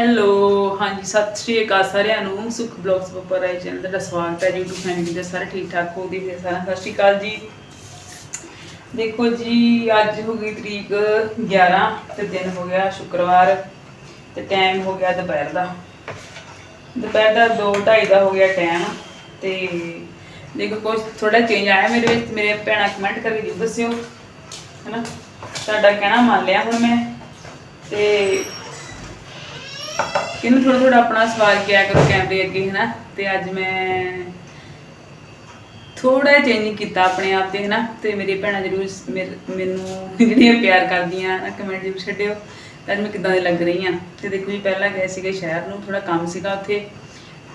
Hello ਹਾਂਜੀ, ਸਤਿ ਸ਼੍ਰੀ ਅਕਾਲ ਸਾਰਿਆਂ ਨੂੰ। ਸੁਖ ਬਲੌਗਸ ਉੱਪਰ ਆਈ ਚੈਨਲ ਦਾ ਸਵਾਗਤ ਹੈ। YouTube ਫੈਮਿਲੀ ਦੇ ਸਾਰੇ ਠੀਕ ਠਾਕ ਹੋ ਦੀ ਸਾਰਿਆਂ ਸਤਿ ਸ਼੍ਰੀ ਅਕਾਲ ਜੀ। ਦੇਖੋ ਜੀ, ਅੱਜ ਹੋ ਗਈ ਤਰੀਕ 11 ਤੇ ਦਿਨ ਹੋ ਗਿਆ ਸ਼ੁੱਕਰਵਾਰ ਤੇ ਟਾਈਮ ਹੋ ਗਿਆ ਦੁਪਹਿਰ ਦਾ। ਦੁਪਹਿਰ ਦਾ 2:30 ਦਾ ਹੋ ਗਿਆ ਟਾਈਮ ਤੇ ਦੇਖੋ ਕੁਝ ਥੋੜਾ ਚੇਂਜ ਆਇਆ ਮੇਰੇ ਵਿੱਚ ਮੇਰੇ ਭੈਣਾਂ ਕਮੈਂਟ ਕਰਕੇ ਜਰੂਰ ਦੱਸਿਓ। ਹੈਨਾ? ਤੁਹਾਡਾ ਕਹਿਣਾ ਮੰਨ ਲਿਆ ਹੁਣ ਮੈਂ ਤੇ ਕਿਨੂੰ ਥੋੜਾ ਥੋੜਾ ਆਪਣਾ ਸਵਾਲ ਕਿਆ ਕਰੋ ਕੈਮਰੇ ਅੱਗੇ ਹੈ ਤੇ ਅੱਜ ਮੈਂ ਥੋੜਾ ਚੇਂਜ ਕੀਤਾ ਆਪਣੇ ਆਪ ਤੇ ਹੈ ਨਾ ਤੇ ਮੇਰੀ ਭੈਣਾਂ ਜਰੂਰ ਮੈਨੂੰ ਜਿਹੜੀਆਂ ਪਿਆਰ ਕਰਦੀਆਂ ਕਮੈਂਟ ਜ਼ਰੂਰ ਛੱਡਿਓ। ਤੇ ਅੱਜ ਮੈਂ ਕਿਦਾਂ ਦੀ ਲੱਗ ਰਹੀ ਆ? ਤੇ ਦੇਖੋ ਜੀ, ਪਹਿਲਾਂ ਗਏ ਸੀਗੇ ਸ਼ਹਿਰ ਨੂੰ ਥੋੜਾ ਕੰਮ ਸੀਗਾ ਉੱਥੇ।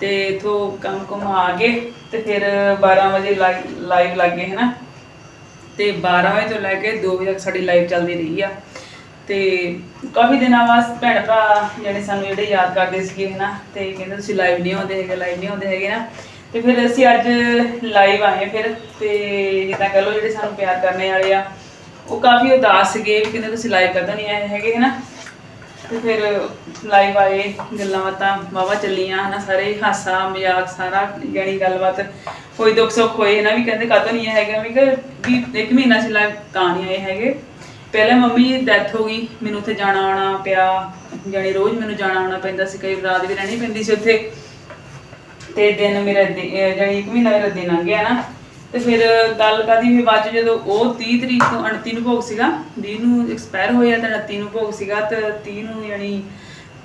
ਤੇ ਇਥੋਂ ਕੰਮ ਕੁਮ ਆ ਗਏ, ਤੇ ਫਿਰ 12 ਵਜੇ ਲਾਈਵ ਲੱਗ ਗਏ ਹੈ ਨਾ ਤੇ 12 ਵਜੇ ਤੋਂ ਲੈ ਕੇ 2 ਵਜੇ ਤੱਕ ਸਾਡੀ ਲਾਈਵ ਚੱਲਦੀ ਰਹੀ ਆ। ਤੇ ਕਾਫੀ ਦਿਨਾਂ ਬਾਅਦ ਭੈਣ ਭਰਾ ਜਿਹੜੇ ਸਾਨੂੰ ਜਿਹੜੇ ਯਾਦ ਕਰਦੇ ਸੀਗੇ ਹਨਾ ਤੇ ਕਹਿੰਦੇ ਤੁਸੀਂ ਲਾਈਵ ਨਹੀਂ ਆਉਂਦੇ ਹੈਗੇ ਲਾਈਵ ਨਹੀਂ ਆਉਂਦੇ ਹੈਗੇ ਨਾ? ਤੇ ਫਿਰ ਅਸੀਂ ਅੱਜ ਲਾਈਵ ਆਏ ਫਿਰ, ਤੇ ਜਿੱਦਾਂ ਕਹ ਲਓ ਜਿਹੜੇ ਸਾਨੂੰ ਪਿਆਰ ਕਰਨੇ ਵਾਲੇ ਆ, ਉਹ ਕਾਫੀ ਉਦਾਸ ਸੀਗੇ ਕਹਿੰਦੇ ਤੁਸੀਂ ਲਾਈਵ ਕਦੋਂ ਨਹੀਂ ਆਏ ਹੈਗੇ ਹਨਾ ਤੇ ਫਿਰ ਲਾਈਵ ਆਏ, ਗੱਲਾਂ ਬਾਤਾਂ ਵਾਵਾ ਚੱਲੀਆਂ ਹਨਾ ਸਾਰੇ ਹਾਸਾ, ਮਜ਼ਾਕ, ਸਾਰਾ ਯਾਨੀ ਗੱਲਬਾਤ, ਕੋਈ ਦੁੱਖ ਸੁੱਖ ਹੋਏ ਨਾ? ਵੀ ਕਹਿੰਦੇ ਕਦੋਂ ਨਹੀਂ ਆਏ ਹੈਗੇ? ਮੈਂ ਕਿਹਾ ਵੀ ਇੱਕ ਮਹੀਨਾ ਸੀ ਲਾਈਵ ਤਾਂ ਨਹੀਂ ਆਏ ਹੈਗੇ। ਪਹਿਲੇ ਮੰਮੀ ਦੀ ਡੈਥ ਹੋ ਗਈ, ਮੈਨੂੰ ਉੱਥੇ ਜਾਣਾ ਆਉਣਾ ਪਿਆ, ਜਾਣੀ ਰੋਜ਼ ਮੈਨੂੰ ਜਾਣਾ ਆਉਣਾ ਪੈਂਦਾ ਸੀ, ਕਈ ਰਾਤ ਵੀ ਰਹਿਣੀ ਪੈਂਦੀ ਸੀ ਉੱਥੇ। ਤੇ ਦਿਨ ਮੇਰਾ ਦਿ- ਇੱਕ ਮਹੀਨਾ ਮੇਰਾ ਦਿਨ ਆ ਗਿਆ ਨਾ। ਤੇ ਫਿਰ ਗੱਲ ਕਰਦੀ ਵੀ ਜਦੋਂ ਉਹ 30 ਤਰੀਕ ਤੋਂ 29 ਨੂੰ ਭੋਗ ਸੀਗਾ 20 ਨੂੰ ਐਕਸਪਾਇਰ ਹੋਇਆ ਤੇ 29 ਨੂੰ ਭੋਗ ਸੀਗਾ, ਤੇ 30 ਨੂੰ ਯਾਨੀ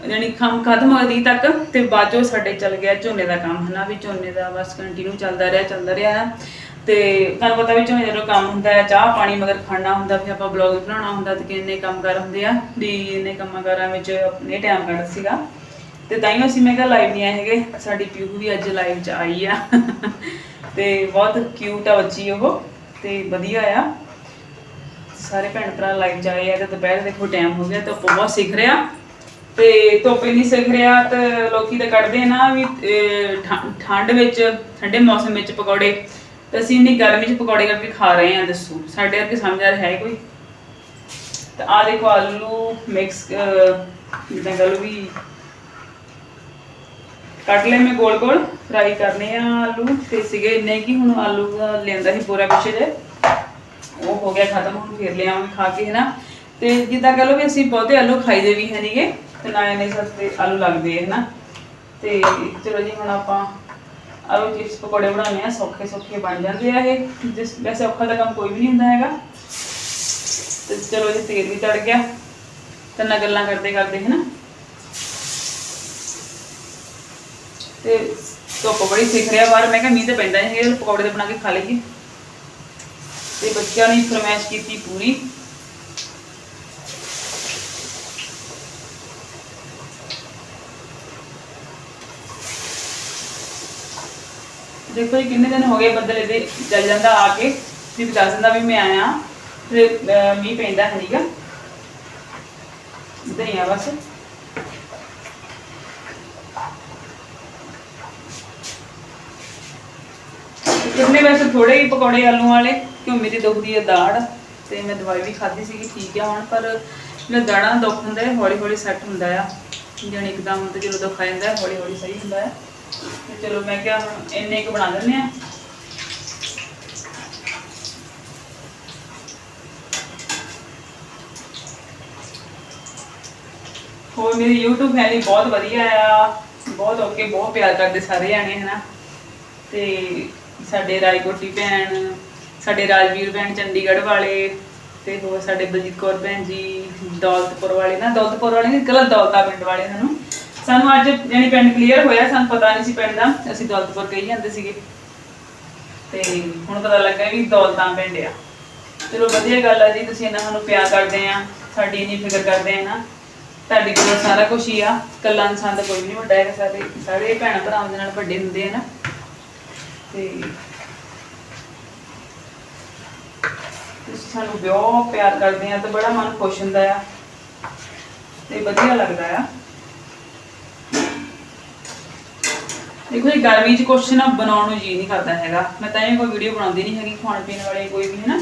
ਯਾਨੀ ਖਮ ਖਤਮ ਹੋ ਗਈ ਤੱਕ, ਤੇ ਬਾਅਦ ਸਾਡੇ ਚੱਲ ਗਿਆ ਝੋਨੇ ਦਾ ਕੰਮ ਹਨਾ, ਵੀ ਝੋਨੇ ਦਾ ਬਸ ਕੰਟੀਨਿਊ ਚੱਲਦਾ ਰਿਹਾ ਚੱਲਦਾ ਰਿਹਾ। ਤੇ ਤੁਹਾਨੂੰ ਪਤਾ ਵੀ ਝੋਨੇ ਜਦੋਂ ਕੰਮ ਹੁੰਦਾ ਹੈ ਚਾਹ ਪਾਣੀ ਮਗਰ ਖਾਣਾ ਹੁੰਦਾ ਫਿਰ ਆਪਾਂ ਬਲੌਗ ਬਣਾਉਣਾ ਹੁੰਦਾ ਤੇ ਕਿੰਨੇ ਕੰਮ ਕਰ ਹੁੰਦੇ ਆ ਵੀ ਇੰਨੇ ਕੰਮਾਂ ਕਾਰਾਂ ਵਿੱਚ ਆਪਣੇ ਟਾਈਮ ਕੱਢ ਸੀਗਾ। ਤੇ ਤਾਂ ਹੀ ਅਸੀਂ ਮੈਂ ਕਿਹਾ ਲਾਈਵ ਨਹੀਂ ਆਏ ਹੈਗੇ ਸਾਡੀ ਪਿਊ ਵੀ ਅੱਜ ਲਾਈਵ 'ਚ ਆਈ ਆ। ਤੇ ਬਹੁਤ ਕਿਊਟ ਆ ਬੱਚੀ ਉਹ ਤੇ ਵਧੀਆ ਆ। ਸਾਰੇ ਭੈਣ ਭਰਾ ਲਾਈਵ 'ਚ ਆਏ ਆ ਤੇ ਦੁਪਹਿਰ ਦੇਖੋ ਟਾਈਮ ਹੋ ਗਿਆ ਤਾਂ ਬਹੁਤ ਸਿੱਖ ਰਿਹਾ। ਤੇ ਧੁੱਪ ਨਹੀਂ ਸਿੱਖ ਰਿਹਾ ਤੇ ਲੋਕੀ ਤਾਂ ਕੱਢਦੇ ਨਾ ਵੀ ਅਹ, ਠੰਡ ਵਿੱਚ ਠੰਡੇ ਮੌਸਮ ਵਿੱਚ ਪਕੌੜੇ। ਤੇ ਅਸੀਂ ਇੰਨੀ ਗਰਮੀ 'ਚ ਪਕੌੜੇ ਕਰਕੇ ਖਾ ਰਹੇ ਹਾਂ, ਦੱਸੋ। ਸਾਡੇ ਵਰਗੇ ਸਮਝਦਾਰ ਹੈ ਕੋਈ? ਤਾਂ ਆ ਦੇਖੋ ਆਲੂ ਮਿਕਸ ਜਿੱਦਾਂ ਕਹ ਲਓ ਵੀ ਕੱਟ ਲਏ ਮੈਂ ਗੋਲ ਗੋਲ ਫਰਾਈ ਕਰਨੇ ਆ ਆਲੂ। ਤੇ ਸੀਗੇ ਇੰਨੇ ਕਿ ਹੁਣ ਆਲੂ ਦਾ ਲੈਂਦਾ ਸੀ ਪੂਰਾ ਪਿੱਛੇ ਜੇ। ਉਹ ਹੋ ਗਿਆ ਖਤਮ, ਹੁਣ ਫੇਰ ਲਿਆਵਾਂਗੇ ਖਾ ਕੇ ਹੈ ਨਾ ਤੇ ਜਿੱਦਾਂ ਕਹ ਲਓ ਵੀ ਅਸੀਂ ਬਹੁਤੇ ਆਲੂ ਖਾਈਦੇ ਵੀ ਹੈ ਨਹੀਂਗੇ ਤੇ ਨਾ ਇੰਨੇ ਸਸਤੇ ਆਲੂ ਲੱਗਦੇ ਹੈ ਨਾ ਤੇ ਚਲੋ ਜੀ, ਹੁਣ ਆਪਾਂ ਆਲੂ ਚਿਪਸ ਪਕੌੜੇ ਬਣਾਉਣੇ ਆ, ਸੌਖੇ ਸੌਖੇ ਬਣ ਜਾਂਦੇ ਆ ਇਹ। ਜਿਸ ਵੈਸੇ ਔਖਾ ਦਾ ਕੰਮ ਕੋਈ ਵੀ ਨਹੀਂ ਹੁੰਦਾ ਹੈਗਾ। ਤੇ ਚਲੋ ਜੀ, ਤੇਲ ਵੀ ਤੜ ਗਿਆ। ਤੇ ਨਾ ਗੱਲਾਂ ਕਰਦੇ ਕਰਦੇ ਹੈ ਨਾ ਤੇ ਧੁੱਪ ਬੜੀ ਸਿੱਖ ਰਿਹਾ ਬਾਹਰ। ਮੈਂ ਕਿਹਾ ਮੀਂਹ ਤੇ ਪੈਂਦਾ ਨਹੀਂ ਹੈਗਾ ਪਕੌੜੇ ਤੇ ਬਣਾ ਕੇ ਖਾ ਲਈਏ। ਤੇ ਬੱਚਿਆਂ ਨੇ ਫਰਮਾਇਸ਼ ਕੀਤੀ ਪੂਰੀ। ਦੇਖੋ ਜੀ, ਕਿੰਨੇ ਦਿਨ ਹੋ ਗਏ ਬੱਦਲ ਇਹਦੇ ਚੱਲ ਜਾਂਦਾ ਆ ਕੇ। ਵੀ ਦੱਸ ਦਿੰਦਾ ਵੀ ਮੈਂ ਆਇਆ। ਤੇ ਮੀਂਹ ਪੈਂਦਾ ਹੈ ਨਹੀਂਗਾ ਇਦਾਂ ਹੀ ਆ ਬਸ। ਕਿੰਨੇ ਵੈਸੇ ਥੋੜੇ ਹੀ ਪਕੌੜੇ ਆਲੂ ਵਾਲੇ, ਕਿਉਂ ਮੇਰੀ ਦੁਖਦੀ ਹੈ ਦਾੜ। ਤੇ ਮੈਂ ਦਵਾਈ ਵੀ ਖਾਧੀ ਸੀਗੀ, ਠੀਕ ਆ ਹੁਣ, ਪਰ ਜਿਹੜਾ ਦਾੜਾਂ ਦਾ ਦੁੱਖ ਹੁੰਦਾ ਹੌਲੀ ਹੌਲੀ ਸੈੱਟ ਹੁੰਦਾ ਆ। ਜਾਣੀ ਇੱਕਦਮ ਤੇ ਜਦੋਂ ਦੁੱਖ ਆ ਜਾਂਦਾ ਹੌਲੀ ਹੌਲੀ ਸਹੀ ਹੁੰਦਾ ਆ। ਤੇ ਚਲੋ ਮੈਂ ਕਿਹਾ ਹੁਣ ਇੰਨੇ ਕੁ ਬਣਾ ਦਿੰਦੇ ਆ ਹੋਰ ਮੇਰੀ YouTube ਫੈਮਿਲੀ ਬਹੁਤ ਵਧੀਆ ਆ। ਬਹੁਤ ਓਕੇ ਬਹੁਤ ਪਿਆਰ ਕਰਦੇ ਸਾਰੇ ਜਾਣੇ, ਹਨਾ। ਤੇ ਸਾਡੇ ਰਾਜਕੋਟੀ ਭੈਣ, ਸਾਡੇ ਰਾਜਵੀਰ ਭੈਣ ਚੰਡੀਗੜ੍ਹ ਵਾਲੇ ਤੇ ਹੋਰ ਸਾਡੇ ਬਲਜੀਤ ਕੌਰ ਭੈਣ ਜੀ, ਦੌਲਤਪੁਰ ਵਾਲੇ। ਨਾ ਦੌਲਤਪੁਰ ਵਾਲੇ ਨਹੀਂ ਗਲਤ ਦੌਲਤਾ ਪਿੰਡ ਵਾਲੇ ਸਾਨੂੰ ਸਾਨੂੰ ਅੱਜ ਯਾਨੀ ਪਿੰਡ ਕਲੀਅਰ ਹੋਇਆ, ਸਾਨੂੰ ਪਤਾ ਨਹੀਂ ਸੀ ਪਿੰਡ ਦਾ, ਅਸੀਂ ਦੌਲਤਪੁਰ ਕਹੀ ਜਾਂਦੇ ਸੀਗੇ। ਤੇ ਹੁਣ ਪਤਾ ਲੱਗਾ ਵੀ ਦੌਲਤਾਂ ਪਿੰਡ ਆ। ਚਲੋ ਵਧੀਆ ਗੱਲ ਆ ਜੀ, ਤੁਸੀਂ ਇਹਨਾਂ ਸਾਨੂੰ ਪਿਆਰ ਕਰਦੇ ਆ, ਸਾਡੀ ਇੰਨੀ ਫਿਕਰ ਕਰਦੇ ਆ ਨਾ। ਤੁਹਾਡੇ ਕੋਲ ਸਾਰਾ ਕੁਝ ਹੀ ਆ ਕੱਲਾ ਇਨਸਾਨ ਦਾ ਕੋਈ ਨਹੀਂ ਵੱਡਾ ਹੈਗਾ, ਸਾਰੇ ਸਾਰੇ ਭੈਣਾਂ ਭਰਾਵਾਂ ਦੇ ਨਾਲ ਵੱਡੇ ਹੁੰਦੇ ਆ ਨਾ। ਤੇ ਤੁਸੀਂ ਸਾਨੂੰ ਬਹੁਤ ਪਿਆਰ ਕਰਦੇ ਆ ਤੇ ਬੜਾ ਮਨ ਖੁਸ਼ ਹੁੰਦਾ ਆ। ਤੇ ਵਧੀਆ ਲੱਗਦਾ ਆ। ਦੇਖੋ ਜੀ, ਗਰਮੀ 'ਚ ਕੁਛ ਨਾ ਬਣਾਉਣ ਨੂੰ ਜੀ ਨਹੀਂ ਕਰਦਾ ਹੈਗਾ। ਮੈਂ ਤਾਂ ਇਹ ਕੋਈ ਵੀਡੀਓ ਬਣਾਉਂਦੀ ਨਹੀਂ ਹੈਗੀ, ਖਾਣ ਪੀਣ ਵਾਲੇ ਕੋਈ ਵੀ ਹੈ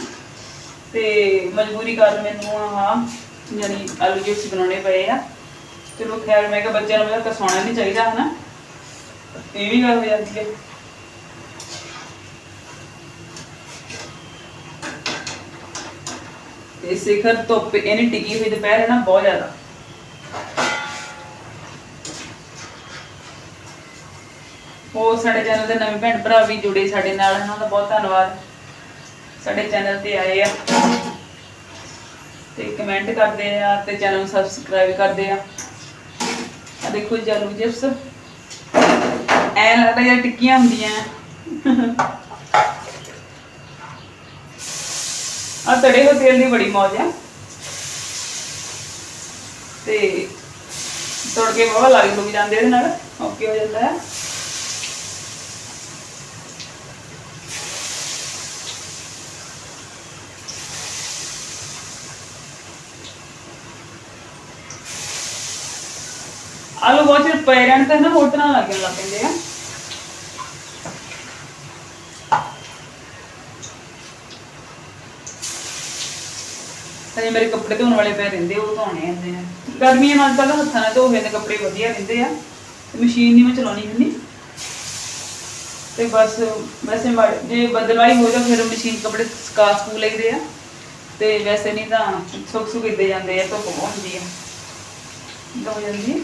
ਤੇ ਮਜਬੂਰੀ ਕਾਰਨ ਮੈਨੂੰ ਆਹ ਯਾਨੀ ਆਲੂ ਚਿਪਸ ਬਣਾਉਣੇ ਪਏ ਆ। ਚਲੋ ਖੈਰ, ਮੈਂ ਕਿਹਾ ਬੱਚਿਆਂ ਨੂੰ ਮੈਂ ਤਾਂ ਨਹੀਂ ਚਾਹੀਦਾ, ਹਨਾ। ਇਹ ਵੀ ਗੱਲ ਹੋ ਜਾਂਦੀ ਹੈ। ਤੇ ਸਿਖਰ ਧੁੱਪ, ਇਹਨੇ ਟਿਕੀ ਹੋਈ ਦੁਪਹਿਰ ਹੈ ਨਾ ਬਹੁਤ ਜ਼ਿਆਦਾ। ਹੋਰ ਸਾਡੇ ਚੈਨਲ ਦੇ ਨਵੇਂ ਭੈਣ ਭਰਾ ਵੀ ਜੁੜੇ ਸਾਡੇ ਨਾਲ, ਉਹਨਾਂ ਦਾ ਬਹੁਤ ਧੰਨਵਾਦ। ਸਾਡੇ ਚੈਨਲ ਤੇ ਆਏ ਆ। ਤੇ ਕਮੈਂਟ ਕਰਦੇ ਆ ਤੇ ਚੈਨਲ ਨੂੰ ਸਬਸਕ੍ਰਾਈਬ ਕਰਦੇ ਆ। ਆ ਦੇਖੋ ਜੀ ਆਲੂ ਐ ਲੱਗਦਾ ਜਿਵੇਂ ਟਿੱਕੀਆਂ ਹੁੰਦੀਆਂ। ਆ ਤੜੇ ਹੋ ਤੇਲ ਦੀ ਬੜੀ ਮੌਜ ਆ। ਤੇ ਤੋੜ ਬਹੁਤ ਲੱਗ ਲੁਕ ਜਾਂਦੇ ਇਹਦੇ ਨਾਲ। ਓਕੇ ਹੋ ਜਾਂਦਾ। ਹੈ ਆਲੂ ਬਹੁਤ ਚਿਰ ਪਏ ਰਹਿਣ ਤੇ ਨਾ, ਹੋਰ ਤਰ੍ਹਾਂ ਲੱਗਣ ਲੱਗ ਪੈਂਦੇ ਆ। ਹਜੇ ਮੇਰੇ ਕੱਪੜੇ ਧੋਣ ਵਾਲੇ ਪਏ ਰਹਿੰਦੇ, ਉਹ ਧੋਣੇ ਹੁੰਦੇ ਆ। ਗਰਮੀਆਂ ਨਾਲ ਤਾਂ ਹੱਥਾਂ ਨਾਲ ਧੋਵੇ ਦੇ ਕੱਪੜੇ ਵਧੀਆ ਰਹਿੰਦੇ ਆ। ਤੇ ਮਸ਼ੀਨ ਨਹੀਂ ਮੈਂ ਚਲਾਉਣੀ ਹੁੰਦੀ। ਤੇ ਬਸ, ਵੈਸੇ ਜੇ ਬਦਲਵਾਈ ਹੋ ਜਾ ਫਿਰ ਮਸ਼ੀਨ ਕੱਪੜੇ ਸਕਾ ਸਕੂ ਲਈਦੇ ਆ। ਤੇ ਵੈਸੇ ਨਹੀਂ ਤਾਂ ਸੁੱਕ ਸੁੱਕ ਇੱਦੇ ਜਾਂਦੇ ਆ, ਧੁੱਪ ਹੁੰਦੀ ਆ। ਇਦਾਂ ਜਾਂਦੀ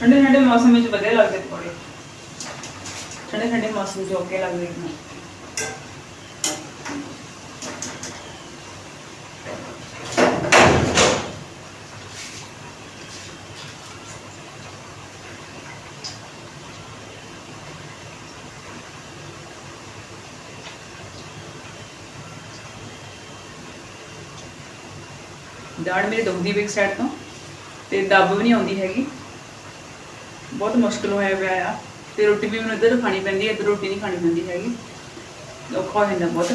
ਠੰਡੇ ਠੰਡੇ ਮੌਸਮ ਵਿੱਚ ਵਧੀਆ ਲੱਗਦੇ ਪਕੌੜੇ। ਠੰਡੇ ਠੰਡੇ ਮੌਸਮ ਵਿੱਚ ਓਕੇ ਲੱਗਦੇ ਨੇ ਦਾੜ ਮੇਰੇ ਦੁਖਦੀ ਵੀ ਇੱਕ ਸਾਈਡ ਤੋਂ, ਤੇ ਦੱਬ ਵੀ ਨਹੀਂ ਆਉਂਦੀ ਹੈਗੀ। ਬਹੁਤ ਮੁਸ਼ਕਲ ਹੋਇਆ ਪਿਆ ਆ। ਤੇ ਰੋਟੀ ਵੀ ਮੈਨੂੰ ਇੱਧਰ ਖਾਣੀ ਪੈਂਦੀ ਹੈ ਇੱਧਰ ਰੋਟੀ ਨਹੀਂ ਖਾਣੀ ਪੈਂਦੀ ਹੈਗੀ। ਔਖਾ ਹੋ ਜਾਂਦਾ ਬਹੁਤ।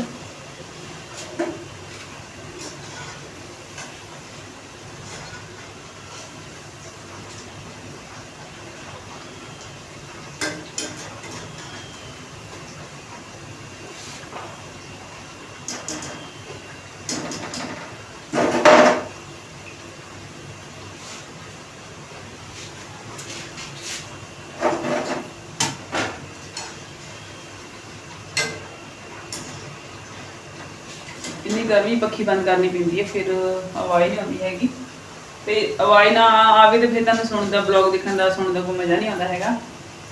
ਗਰਮੀ ਪੱਖੀ ਬੰਦ ਕਰਨੀ ਪੈਂਦੀ ਹੈ ਫਿਰ ਆਵਾਜ਼ ਆਉਂਦੀ ਹੈਗੀ। ਤੇ ਆਵਾਜ਼ ਨਾ ਆਵੇ ਤੇ ਫਿਰ ਤੁਹਾਨੂੰ ਸੁਣਨ ਦਾ ਬਲੌਗ ਦੇਖਣ ਦਾ ਸੁਣਨ ਦਾ ਕੋਈ ਮਜ਼ਾ ਨਹੀਂ ਆਉਂਦਾ ਹੈਗਾ।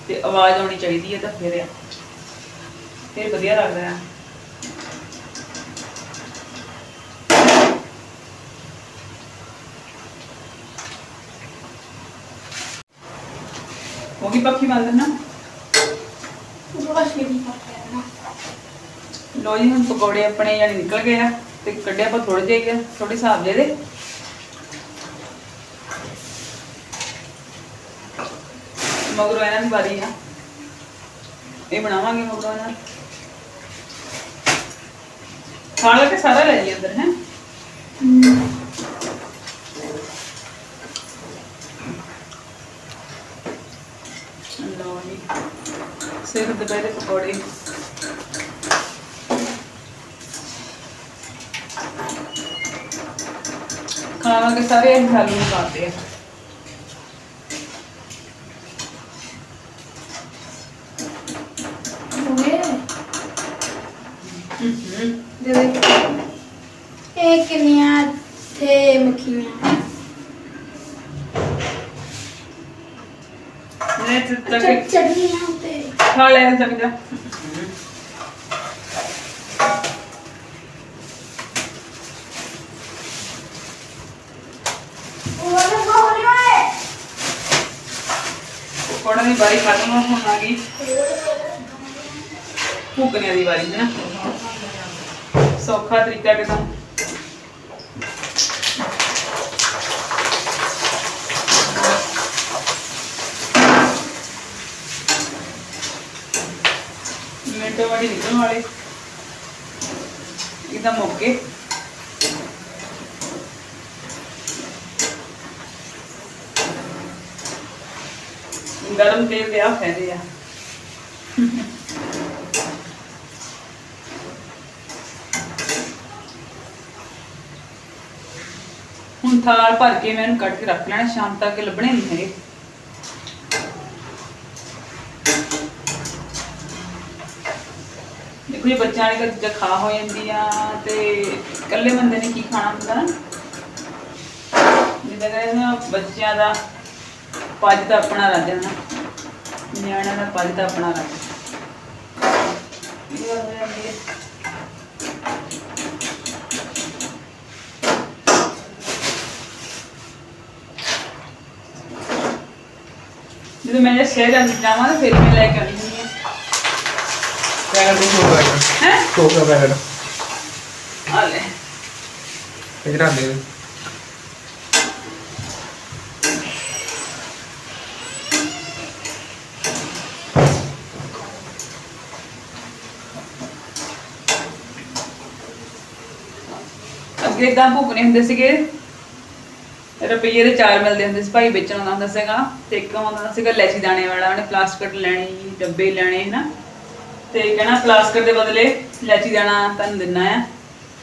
ਤੇ ਆਵਾਜ਼ ਆਉਣੀ ਚਾਹੀਦੀ ਹੈ ਤਾਂ ਫਿਰ ਆ। ਫਿਰ ਵਧੀਆ ਲੱਗਦਾ ਹੈ। ਹੋ ਗਈ ਪੱਖੀ ਬੰਦ ਨਾ? ਲੋ ਜੀ ਹੁਣ ਪਕੌੜੇ ਆਪਣੇ ਜਾਨੀ ਨਿਕਲ ਗਏ ਆ। ਤੇ ਕੱਢਿਆ ਆਪਾਂ ਥੋੜੇ ਜਿਹੇ ਥੋੜੇ ਹਿਸਾਬ ਜਿਹੇ ਦੇ। ਮਗਰੋਂ ਇਹਨਾਂ ਦੀ ਵਾਰੀ ਆ। ਇਹ ਬਣਾਵਾਂਗੇ ਮਗਰੋਂ ਇਹਨਾਂ ਖਾ ਲੈ ਸਾਰਾ ਲੈ ਜੀ ਅੰਦਰ, ਹੈ? ਲੋ ਜੀ। ਸਿਰ ਦੁਪਹਿਰੇ ਪਕੌੜੇ। ਖਾਵਾਂਗੇ ਸਾਰੇ ਅਸੀਂ ਆਲੂ ਨੂੰ ਪਾਤੇ ਆ। ਦੇ ਦੇ। ਇਹ ਕਿੰਨੀਆਂ ਤੇ ਮੱਖੀਆਂ? ਨੇ ਤੇ ਤੱਕ ਚਟਨੀਆਂ ਖਾ ਲੈ ਚੱਕ ਵਾਰੀ ਖਤਮ ਹੋਣ ਆ ਗਈ। ਫੂਕਣੇ ਦੀ ਵਾਰੀ ਨਾ। ਸੌਖਾ ਤਰੀਕਾ ਕਿਦਾਂ? ਮਿੰਟੋ ਵਾਲੀ ਨਿਕਲਣ ਵਾਲੇ। ਇਹਦਾ ਮੌਕੇ। ਗਰਮ ਤੇਲ ਦੇ ਆ ਫਾਇਦੇ ਆ। ਹੁਣ ਥਾਲ ਭਰ ਕੇ ਮੈਂ ਇਹਨੂੰ ਕੱਟ ਕੇ ਰੱਖ ਲੈਣਾ, ਸ਼ਾਮ ਤੱਕ ਲੱਭਣੇ ਨਹੀਂ ਹੈਗੇ। ਦੇਖੋ ਜੀ, ਬੱਚਿਆਂ ਨੇ ਕਦੇ ਚੀਜ਼ਾਂ ਖਾ ਹੋ ਜਾਂਦੀਆਂ ਤੇ ਇਕੱਲੇ ਬੰਦੇ ਨੇ ਕੀ ਖਾਣਾ ਹੁੰਦਾ ਨਾ? ਜਿੱਦਾਂ ਕਹਿੰਦੇ ਬੱਚਿਆਂ ਦਾ ਪੱਜ ਤਾਂ ਆਪਣਾ ਰਾਜ ਹੈ ਨਾ ਨਿਆਣਿਆਂ ਦਾ ਪੱਜ ਤਾਂ ਆਪਣਾ ਹੋ ਜਾਂਦੀ ਹੈ ਮੈਂ ਸ਼ਹਿਰ ਜਾਂਦੀ ਜਾਵਾਂ ਤਾਂ ਫਿਰ ਮੈਂ ਲੈ ਕੇ ਆਉਂਦੀ ਹੁੰਦੀ ਹਾਂ। ਨਹੀਂ ਹੋਗਾ ਹੈ। ਕੋਕ ਦਾ ਪੈਕਟ ਆ ਲੈ। ਇਹ ਜਿਹੜਾ ਦੇ ਅੱਗੇ ਭੁਗਨੇ ਹੁੰਦੇ ਸੀਗੇ, ਰੁਪਈਏ ਦੇ ਚਾਰ ਮਿਲਦੇ ਹੁੰਦੇ ਸੀ, ਭਾਈ ਵੇਚਣ ਆਉਂਦਾ ਹੁੰਦਾ ਸੀਗਾ, ਤੇ ਇੱਕ ਆਉਂਦਾ ਸੀਗਾ ਲੈਚੀ ਦਾਣੇ ਵਾਲਾ, ਉਹਨੇ ਪਲਾਸਟਿਕ ਲੈਣੀ, ਡੱਬੇ ਲੈਣੇ, ਹਨਾ? ਤੇ ਕਹਿਣਾ ਪਲਾਸਟਿਕ ਦੇ ਬਦਲੇ ਲੈਚੀ ਦਾਣਾ ਤੁਹਾਨੂੰ ਦਿੰਨਾ ਆ,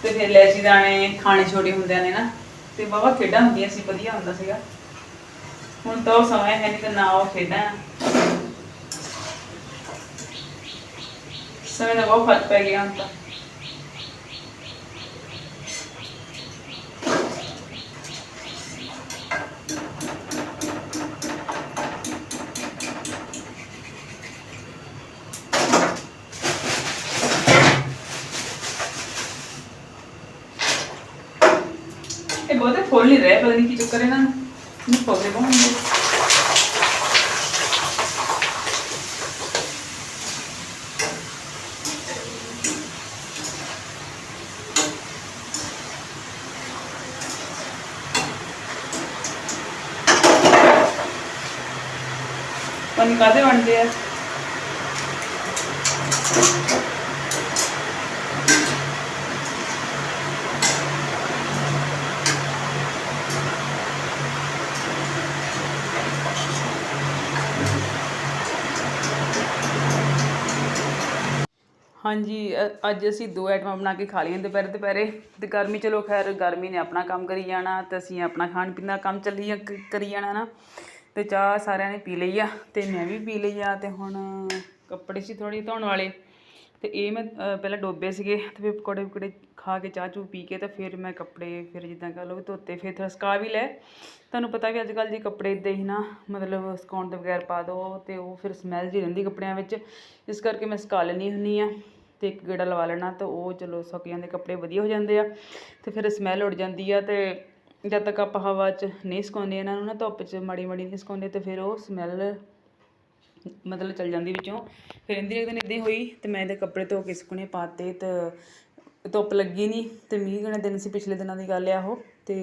ਤੇ ਫਿਰ ਲੈਚੀ ਦਾਣੇ ਖਾਣੇ ਛੋਟੇ ਹੁੰਦਿਆਂ ਨੇ ਨਾ, ਤੇ ਬਾਬਾ ਖੇਡਾਂ ਹੁੰਦੀਆਂ ਸੀ, ਵਧੀਆ ਹੁੰਦਾ ਸੀਗਾ। ਹੁਣ ਤਾਂ ਉਹ ਸਮਾਂ ਹੈ ਨਹੀਂ ਤੇ ਨਾ ਉਹ ਖੇਡਾਂ ਸਮੇਂ ਦਾ ਬਹੁਤ ਫ਼ਰਕ ਪੈ ਗਿਆ ਹੁਣ ਤਾਂ। ਇਹ ਬਹੁਤੇ ਫੁੱਲ ਨਹੀਂ ਰਹੇ, ਪਤਾ ਨਹੀਂ ਕੀ ਚੱਕਰ ਇਹਨਾਂ ਨੂੰ। ਨਹੀਂ ਫੁੱਲੇ ਬਹੁਤ ਹੁੰਦੇ ਪਨ ਕਾਦੇ ਬਣਦੇ ਆ। ਹਾਂਜੀ ਅ- ਅੱਜ ਅਸੀਂ ਦੋ ਆਈਟਮਾਂ ਬਣਾ ਕੇ ਖਾ ਲਈਆਂ ਦੁਪਹਿਰੇ ਦੁਪਹਿਰੇ। ਤੇ ਗਰਮੀ ਚਲੋ ਖੈਰ ਗਰਮੀ ਨੇ ਆਪਣਾ ਕੰਮ ਕਰੀ ਜਾਣਾ ਤੇ ਅਸੀਂ ਆਪਣਾ ਖਾਣ ਪੀਣ ਦਾ ਕੰਮ ਚੱਲੀ ਜਾ- ਕ- ਕਰੀ ਜਾਣਾ ਨਾ। ਤੇ ਚਾਹ ਸਾਰਿਆਂ ਨੇ ਪੀ ਲਈ ਆ ਤੇ ਮੈਂ ਵੀ ਪੀ ਲਈ ਆ ਤੇ ਹੁਣ ਕੱਪੜੇ ਸੀ ਥੋੜੀ ਧੋਣ ਵਾਲੇ। ਤੇ ਇਹ ਮੈਂ ਅ, ਪਹਿਲਾਂ ਡੋਬੇ ਸੀਗੇ ਤੇ ਫਿਰ ਪਕੌੜੇ ਪਕੌੜੇ ਖਾ ਕੇ ਚਾਹ ਚੂ ਪੀ ਕੇ ਤੇ ਫਿਰ ਮੈਂ ਕੱਪੜੇ ਫਿਰ ਜਿੱਦਾਂ ਕਹ ਲਓ ਵੀ ਧੋਤੇ ਫਿਰ ਥੋੜ੍ਹਾ ਸੁਕਾ ਵੀ ਲੈ। ਤੁਹਾਨੂੰ ਪਤਾ ਵੀ ਅੱਜ ਕੱਲ੍ਹ ਜੀ ਕੱਪੜੇ ਇੱਦਾਂ ਹੀ ਨਾ ਮਤਲਬ ਸੁਕਾਉਣ ਤੋਂ ਬਗੈਰ ਪਾ ਦਿਓ ਤੇ ਉਹ ਫਿਰ ਸਮੈਲ ਜੀ ਰਹਿੰਦੀ ਕੱਪੜਿਆਂ ਵਿੱਚ। ਇਸ ਕਰਕੇ ਮੈਂ ਸੁਕਾ ਲੈਂਦੀ ਹੁੰਦੀ ਆ। ਤੇ ਇੱਕ ਗੇੜਾ ਲਵਾ ਲੈਣਾ ਤਾਂ ਉਹ ਚਲੋ ਸੁੱਕ ਜਾਂਦੇ, ਕੱਪੜੇ ਵਧੀਆ ਹੋ ਜਾਂਦੇ ਆ ਤੇ ਫਿਰ ਸਮੈਲ ਉੱਡ ਜਾਂਦੀ ਆ ਤੇ ਜਦ ਤੱਕ ਆਪਾਂ ਹਵਾ 'ਚ ਨਹੀਂ ਸੁਕਾਉਂਦੇ ਇਹਨਾਂ ਨੂੰ ਨਾ ਧੁੱਪ 'ਚ ਮਾੜੀ ਮਾੜੀ ਨਹੀਂ ਸੁਕਾਉਂਦੇ ਤੇ ਫਿਰ ਉਹ ਸਮੈਲ ਮਤਲਬ ਚਲ ਜਾਂਦੀ ਵਿੱਚੋਂ। ਫਿਰ ਇੰਦੀ ਇੱਕ ਦਿਨ ਇਦਾਂ ਹੀ ਹੋਈ ਤੇ ਮੈਂ ਇਹਦੇ ਕੱਪੜੇ ਧੋ ਕੇ ਸੁਕਣੇ ਪਾਤੇ ਤੇ ਧੁੱਪ ਲੱਗੀ ਨਹੀਂ ਤੇ ਮੀਂਹ ਗਣੇ ਦਿਨ ਸੀ ਪਿਛਲੇ ਦਿਨਾਂ ਦੀ ਗੱਲ ਆ ਉਹ ਤੇ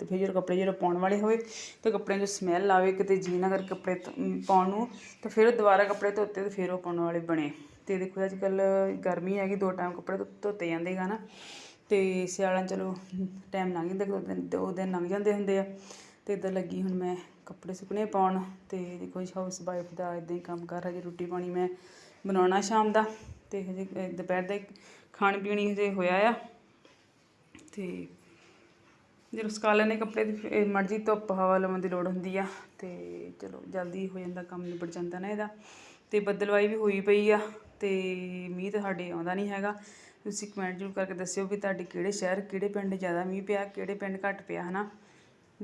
ਤੇ ਫਿਰ ਜਦੋਂ ਕੱਪੜੇ ਜਦੋਂ ਪਾਉਣ ਵਾਲੇ ਹੋਏ ਤੇ ਕੱਪੜਿਆਂ 'ਚੋਂ ਸਮੈਲ ਆਵੇ ਕਿਤੇ ਜੀ ਨਾ ਕਰ ਕੱਪੜੇ ਧੋ- ਪਾਉਣ ਨੂੰ ਤੇ ਫਿਰ ਉਹ ਦੁਬਾਰਾ ਕੱਪੜੇ ਧੋਤੇ ਤੇ ਫਿਰ ਉਹ ਪਾਉਣ ਵਾਲੇ ਬਣੇ। ਤੇ ਦੇਖੋ ਅੱਜ ਕੱਲ ਗਰਮੀ ਹੈਗੀ, ਦੋ ਟਾਈਮ ਕੱਪੜੇ ਧੋ- ਧੋਤੇ ਜਾਂਦੇ ਗਾ ਨਾ ਤੇ ਸਿਆਲਾਂ ਚਲੋ ਟਾਈਮ ਲੰਘ ਜਾਂਦਾ ਦੋ ਦਿਨ ਦੋ ਦਿਨ ਲੰਘ ਜਾਂਦੇ ਹੁੰਦੇ ਆ। ਤੇ ਇੱਦਾਂ ਲੱਗੀ ਹੁਣ ਮੈਂ ਕੱਪੜੇ ਸੁੱਕਣੇ ਪਾਉਣ। ਤੇ ਦੇਖੋ ਹਾਊਸ ਵਾਈਫ ਦਾ ਇਦਾਂ ਹੀ ਕੰਮ ਕਰ ਹਜੇ ਰੋਟੀ ਪਾਣੀ ਮੈਂ ਬਣਾਉਣਾ ਸ਼ਾਮ ਦਾ। ਤੇ ਹਜੇ ਦੁਪਹਿਰ ਦਾ ਖਾਣ ਪੀਣ ਹਜੇ ਹੋਇਆ ਆ। ਤੇ ਜਦੋਂ ਸੁਕਾ ਲੈਣੇ ਕੱਪੜੇ ਦੀ ਮਰਜ਼ੀ ਧੁੱਪ ਹਵਾ ਲਵਾਉਣ ਦੀ ਲੋੜ ਹੁੰਦੀ ਆ। ਤੇ ਚਲੋ, ਜਲਦੀ ਹੋ ਜਾਂਦਾ, ਕੰਮ ਨਿਬੜ ਜਾਂਦਾ ਨਾ ਇਹਦਾ। ਤੇ ਬੱਦਲਵਾਈ ਵੀ ਹੋਈ ਪਈ ਆ। ਤੇ ਮੀਂਹ ਤਾਂ ਸਾਡੇ ਆਉਂਦਾ ਨਹੀਂ ਹੈਗਾ। ਤੁਸੀਂ ਕਮੈਂਟ ਜ਼ਰੂਰ ਕਰਕੇ ਦੱਸਿਓ ਵੀ ਤੁਹਾਡੇ ਕਿਹੜੇ ਸ਼ਹਿਰ, ਕਿਹੜੇ ਪਿੰਡ ਜ਼ਿਆਦਾ ਮੀਂਹ ਪਿਆ, ਕਿਹੜੇ ਪਿੰਡ ਘੱਟ ਪਿਆ, ਹਨਾ?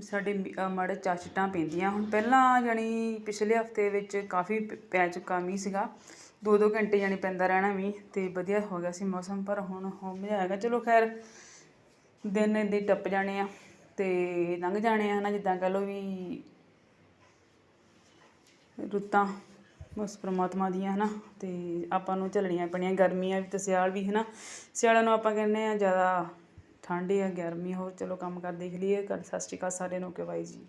ਸਾਡੇ ਮੀ- ਅਹ ਮਾੜੇ ਚਾਚਟਾਂ ਪੈਂਦੀਆਂ। ਹੁਣ ਪਹਿਲਾਂ ਜਾਣੀ ਪਿਛਲੇ ਹਫ਼ਤੇ ਵਿੱਚ ਕਾਫੀ ਪ- ਪੈ ਚੁੱਕਾ ਮੀਂਹ ਸੀਗਾ। ਦੋ ਦੋ ਘੰਟੇ ਜਾਣੀ ਪੈਂਦਾ ਰਹਿਣਾ ਮੀਂਹ ਤੇ ਵਧੀਆ ਹੋ ਗਿਆ ਸੀ ਮੌਸਮ, ਪਰ ਹੁਣ ਹੋ ਮਜ਼ਾ ਆਏਗਾ ਚਲੋ ਖੈਰ, ਦਿਨ ਏਦਾਂ ਟੱਪ ਜਾਣੇ ਆ ਤੇ ਲੰਘ ਜਾਣੇ ਆ, ਹਨਾ? ਜਿੱਦਾਂ ਕਹ ਲਓ ਵੀ ਰੁੱਤਾਂ ਬਸ ਪ੍ਰਮਾਤਮਾ ਦੀਆਂ, ਹਨਾ? ਤੇ ਆਪਾਂ ਨੂੰ ਝੱਲਣੀਆਂ ਪੈਣੀਆਂ, ਗਰਮੀਆਂ ਵੀ ਤੇ ਸਿਆਲ ਵੀ, ਹਨਾ? ਸਿਆਲਾਂ ਨੂੰ ਆਪਾਂ ਕਹਿੰਦੇ ਆ ਜ਼ਿਆਦਾ ਠੰਡ ਆ ਗਰਮੀ, ਹੋਰ ਚਲੋ ਕੰਮ ਕਰ ਦੇਖ ਲਈਏ। ਕਰ ਸਤਿ ਸ਼੍ਰੀ ਅਕਾਲ ਸਾਰਿਆਂ ਨੂੰ, ਓਕੇ ਬਾਈ ਜੀ।